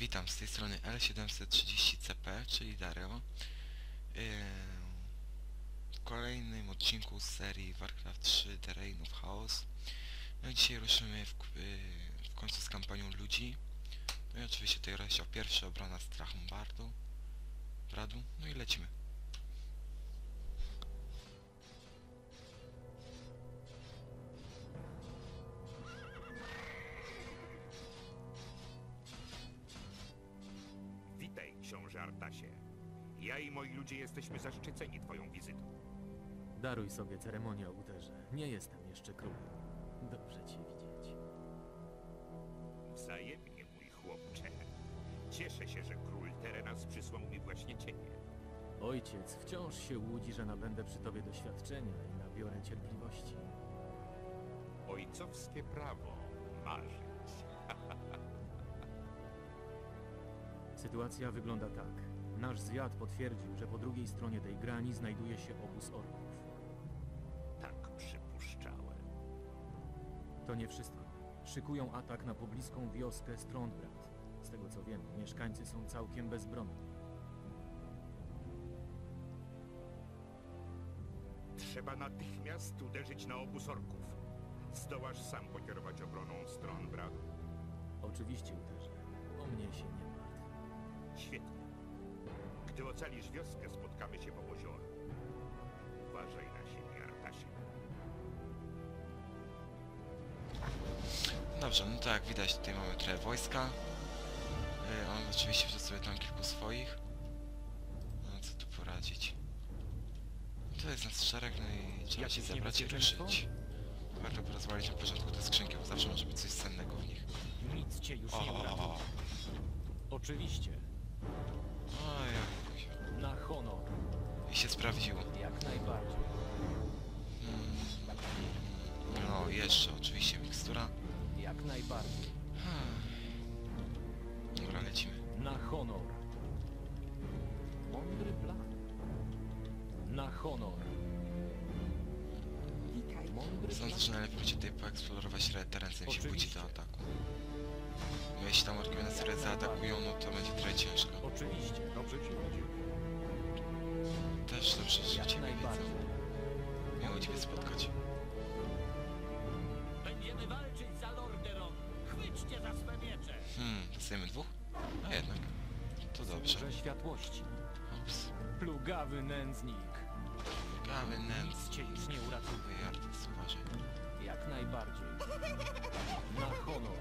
Witam z tej strony L730CP, czyli Dario. Yy, W kolejnym odcinku z serii Warcraft 3 The Reign of Chaos. No i dzisiaj ruszymy w, yy, w końcu z kampanią ludzi. No i oczywiście tutaj rozdział pierwszy, obrona Strachombardu. Bradu, no i lecimy. Artasie. Ja i moi ludzie jesteśmy zaszczyceni twoją wizytą. Daruj sobie ceremonię o Uterze. Nie jestem jeszcze królem. Dobrze cię widzieć. Wzajemnie, mój chłopcze. Cieszę się, że król Terenas przysłał mi właśnie ciebie. Ojciec wciąż się łudzi, że nabędę przy tobie doświadczenia i nabiorę cierpliwości. Ojcowskie prawo marzyć. Sytuacja wygląda tak. Nasz zwiad potwierdził, że po drugiej stronie tej grani znajduje się obóz orków. Tak przypuszczałem. To nie wszystko. Szykują atak na pobliską wioskę Strondbrat. Z tego co wiem, mieszkańcy są całkiem bezbronni. Trzeba natychmiast uderzyć na obóz orków. Zdołasz sam pokierować obroną stron? Oczywiście, Uterze. O mnie się nie. Świetnie. Gdy ocalisz wioskę, spotkamy się w obozie orków. Uważaj na siebie, Artasie. Dobrze, no tak, widać tutaj mamy trochę wojska. Yy, on oczywiście wziął sobie tam kilku swoich. No co tu poradzić. To jest nas szereg, no i trzeba się zebrać i ruszyć. Warto porozmawiać na porządku te skrzynki, bo zawsze może być coś cennego w nich. Nic cię już O, nie o, uratuje. Oczywiście. Ojej. Na honor. I się sprawdziło. Jak najbardziej. No, jeszcze oczywiście mikstura. Jak najbardziej. Dobra, lecimy. Na honor. Mądry plan. Na honor. Witaj. Mądry plan. Sądzę, że najlepiej będzie tutaj poeksplorować re- teren, zanim się pójdzie do Oczywiście. ataku. Bo jeśli tam teraz zaatakują, no to będzie trochę ciężko. Oczywiście. Dobrze ci idzie. Też dobrze, że Ciebie widzę. Miło Ciebie spotkać. Będziemy walczyć za Lorderon. Chwyćcie za swe miecze. Hmm, dostajemy dwóch? A jednak. To dobrze. Światłości. Ups. Plugawy nędznik. Gawy, nędz. Nic cię już nie uratuje. Jak najbardziej. Na honor.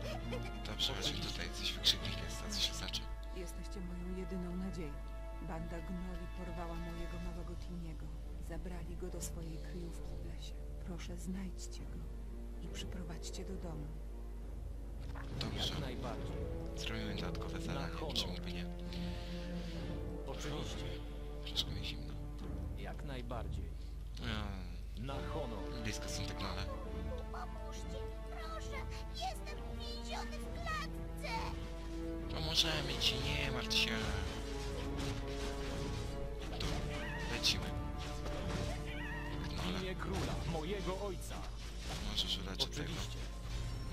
Dobrze, chodźmy tutaj. Coś wykrzyknik jest, a coś oznacza. Jesteście moją jedyną nadzieją. Banda gnoli porwała mojego małego Timiego. Zabrali go do swojej kryjówki w lesie. Proszę, znajdźcie go i przyprowadźcie do domu. Dobrze. Jak najbardziej. Zrobimy dodatkowe zadanie, honor. czemu by nie. Oczywiście. Troszkę mi zimno. Jak najbardziej. Hmm, Na honor. blisko są te gnole. Proszę! Jestem uwięziony w klatce! Pomożemy Ci, nie martw się. Tu, lecimy. W imię króla, mojego ojca. możesz uleczyć tego. Oczywiście.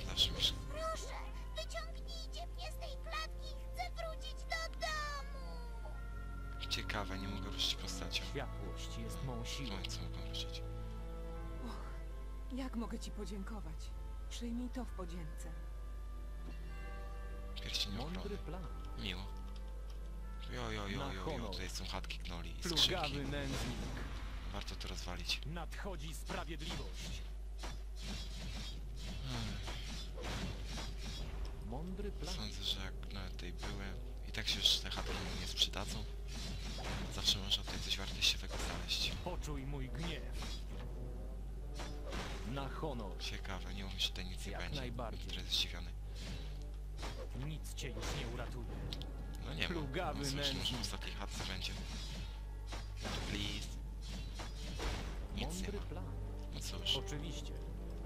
Zawsze masz Proszę, wyciągnijcie mnie z tej klatki! Chcę wrócić do domu! Ciekawe, nie mogę ruszyć postacią. Światłość jest mą siłą. No co mogę ruszyć? Jak mogę ci podziękować? Przyjmij to w podzięce. Pierścień ochrony. Mądry plan. Miło. Jo, jo, jo, Na jo, jo, honor. tutaj są chatki gnoli i Plugawy skrzynki. nędznik. Warto to rozwalić. Nadchodzi sprawiedliwość. Mądry plan. Sądzę, że jak nawet tutaj były i tak się już te chatki nie sprzedadzą. Zawsze można tutaj coś wartościowego znaleźć. Poczuj mój gniew. Na honor. Ciekawe, nie mówię, że tutaj nic nie Jak będzie. najbardziej. Trochę zdziwiony. Nic cię już nie uratuje. No nie ma. Plugawy No cóż, może w ostatniej chatce będzie. Please. Nic nie Mądry ma. plan. No cóż. Oczywiście.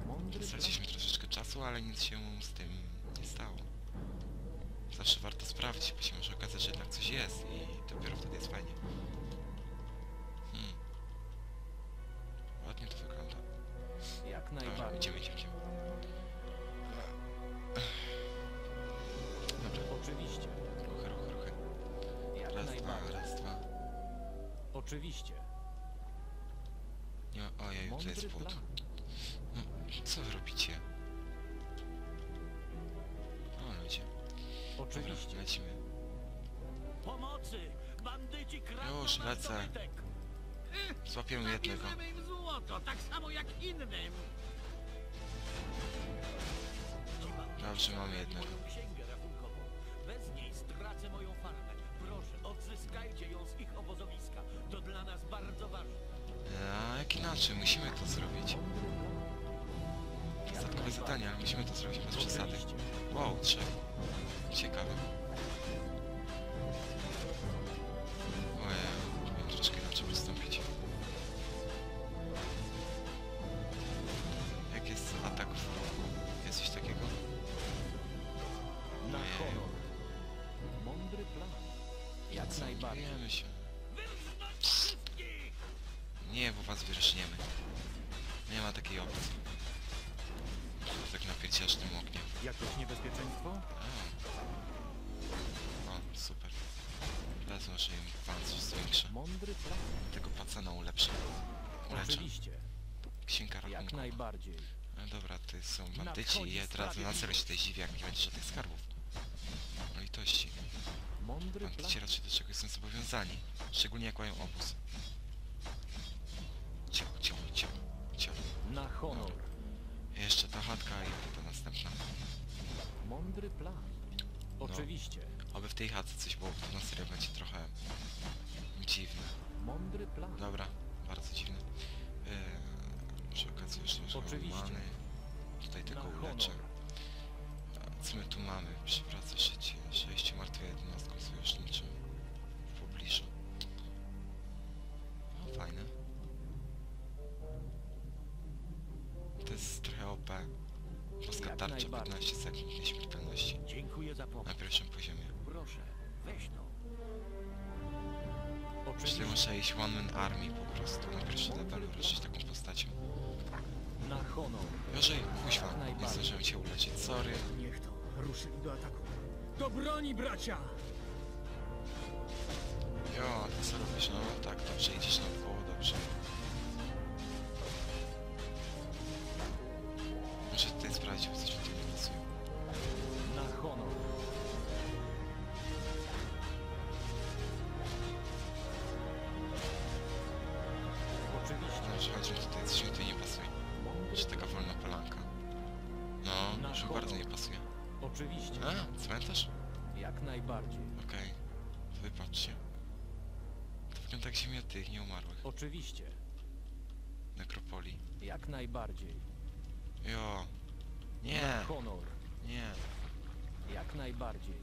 Mądry. Straciliśmy troszeczkę czasu, ale nic się z tym nie stało. Zawsze warto sprawdzić, bo się może okazać, że jednak coś jest i dopiero wtedy jest fajnie. Jak Dobra, najbardziej. idziemy, idziemy, idziemy. Oczywiście. ruchy, ruchy, ruchy. Jak Raz, dwa, raz, dwa. Oczywiście. Nie, ma- ojej, to jest płód. No, co wy robicie? O ludzie. Dobra, Oczywiście. lecimy. Pomocy! Bandyci kradną Już, nasz lecę. dobytek! Złapiemy jednego. Złoto, tak samo jak innym! Mamy zabrali jednego. księgę rachunkową. Bez niej stracę moją farmę. Proszę, odzyskajcie ją z ich obozowiska. To dla nas bardzo ważne. A jak inaczej, musimy to zrobić. Dodatkowe zadanie, ale musimy to zrobić bez przesady. Wow, trzeba. Ciekawe. Jak. Zajmujemy się. Nie, bo was wyrośniemy. Nie ma takiej opcji. Tak napierdziasz tym ogniem. Jakieś niebezpieczeństwo? A. O, super. Teraz może im pancerz zwiększę. Mądry plan. Tego pacana ulepszę. Uleczę. Oczywiście. Księga Jak rachunkowa. najbardziej. No dobra, to są bandyci i ja teraz na serio się tutaj zdziwię, jak nie będzie żadnych skarbów. No litości. Mądry plan. Bandyci raczej do czegoś są zobowiązani. Szczególnie jak mają obóz. Cio, cio, cio, cio. Na honor. Jeszcze ta chatka i to następna. Mądry plan. Oczywiście. Oby w tej chatce coś było, bo to na serio będzie trochę dziwne. Mądry plan. Dobra, bardzo dziwne. Eee, przy okazji jeszcze Oczywiście. łamany. Tutaj tego uleczę. Co my tu mamy? Przywraca życie. Sześciu martwych jednostkom sojuszniczym w pobliżu. No fajne. To jest trochę OP. Polska tarcza najbardziej. 15 sekund nieśmiertelności. Dziękuję za Na pomoc. pierwszym poziomie. Proszę, weź to. Myślę, Oczywiście. muszę iść One Man Army po prostu na pierwszy level, ruszyć taką postacią. Na honor. Gorzej, kuźwa, nie zdążyłem cię uleczyć, sorry. Ruszyli do ataku. Do broni, bracia! Jo, ty co robisz? No tak, dobrze, idziesz naokoło, dobrze. Najbardziej. Okej, to wypatrzcie. To wygląda jak ziemia tych nieumarłych. Oczywiście. Nekropolii. Jak najbardziej. Jo. Na Nie, honor. nie. Jak najbardziej.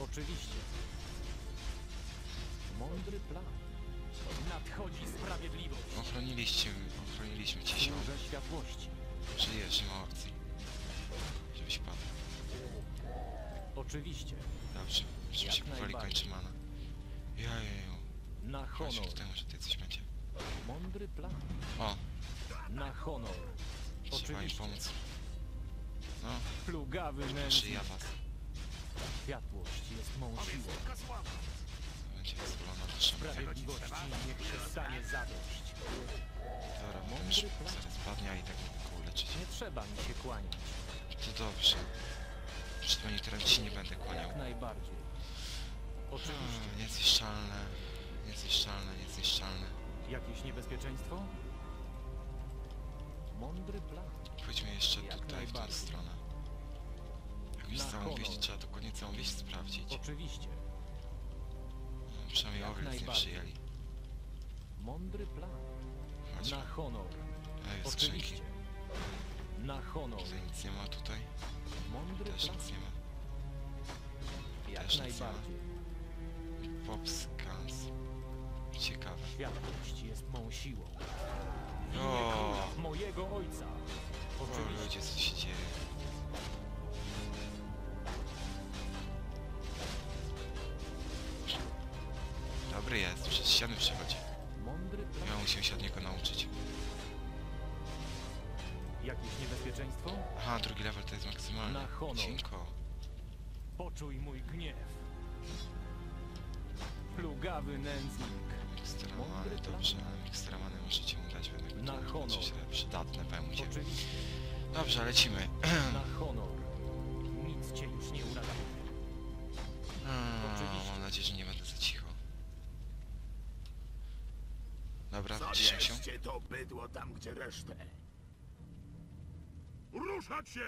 Oczywiście. Mądry plan. Nadchodzi sprawiedliwość. Ochroniliście, ochroniliśmy cię się. Światłości. Żyjesz, nie ma opcji. Żebyś padł. Oczywiście. Dobrze, żeby Jak się powoli najbardziej. kończy mana. Jajeju. Na honor. tutaj, może tutaj coś będzie. Mądry plan. O, Na honor. trzeba im Oczywiście. pomóc. No, Plugawy proszę nędznik. ja was. Światłość jest mą siłą. Będzie zwolona dusza. Sprawiedliwości niech się stanie zadość. Już padnie, a i tak mogę go uleczyć. Nie trzeba mi się kłaniać. To dobrze. Przed monitorem ci nie będę kłaniał. Jak najbardziej. Oczywiście. Hmm, niezniszczalne. Niezniszczalne, niezniszczalne. Jakieś niebezpieczeństwo? Mądry plan. Pójdźmy jeszcze Jak tutaj, w tę najbardziej. stronę. Jakąś Na całą wieść, trzeba dokładnie całą wieść sprawdzić. Oczywiście. No, Przynajmniej jak owiec nie najbardziej. przyjęli. Mądry plan. Chodźmy. Na honor. Ej, skrzynki. Oczywiście. Na honor. Tutaj nic nie ma, tutaj Mądry też plan. nic nie ma. Jak też nic nie ma. najbardziej. Popskans. Ciekawe. Światłość jest mą siłą. W O! króla, mojego ojca. O Oczywiście. ludzie, co się dzieje? Dobry jest, przez ściany przechodzi. Mądry plan. Ja musimy się od niego nauczyć. Jakieś niebezpieczeństwo? Aha, drugi level to jest maksymalny. Na honor. Cinko. Poczuj mój gniew. Plugawy nędznik. Miksteramany, dobrze. Miksteramany możecie mu dać, będę Na honor. się przydatne będzie. Dobrze, lecimy. Na honor. Nic cię już nie uratuje. A, Oczywiście. Mam nadzieję, że nie będę za cicho. Dobra, ciszę się. To bydło tam, gdzie resztę. Ruszać się!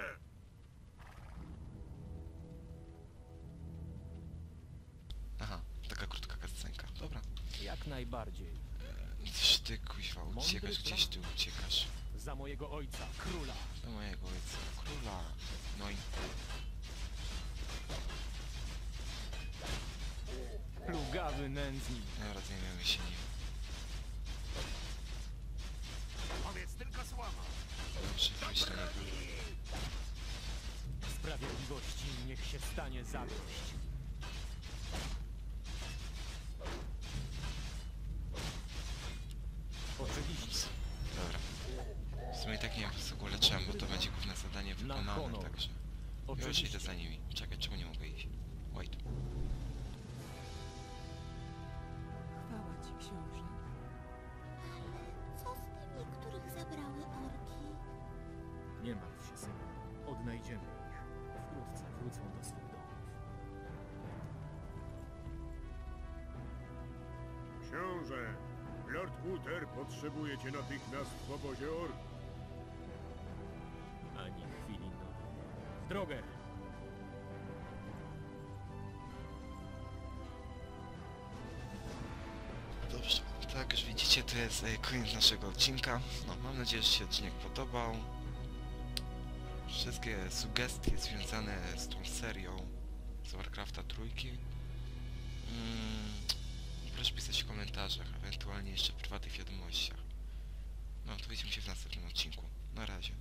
Aha, taka krótka kascenka. Dobra. Jak najbardziej. Czy ty kuźwa uciekasz? Mądry Gdzieś ty uciekasz. Za mojego ojca, króla. Do mojego ojca, króla. No i Plugawy nędznik. dobra, zajmiemy się nim. Powiedz tylko słowo. Sprawiedliwości niech się stanie zadość. Oczywiście. Dobra. W sumie tak nie wiem, co go leczyłem, bo to będzie główne zadanie wykonane, także... Już idę za nimi. Czekaj, czemu nie mogę iść? Wait. Chwała ci, książę. Nie martw się, synu. Odnajdziemy ich. Wkrótce wrócą do swych domów. Książę, Lord Kuter potrzebuje cię natychmiast w obozie orków. Ani chwili nowej. W drogę! Dobrze, tak już widzicie, to jest e, koniec naszego odcinka. No, mam nadzieję, że się odcinek podobał wszystkie sugestie związane z tą serią z Warcrafta trójki. Mm, proszę pisać w komentarzach, ewentualnie jeszcze w prywatnych wiadomościach. No, to widzimy się w następnym odcinku. Na razie.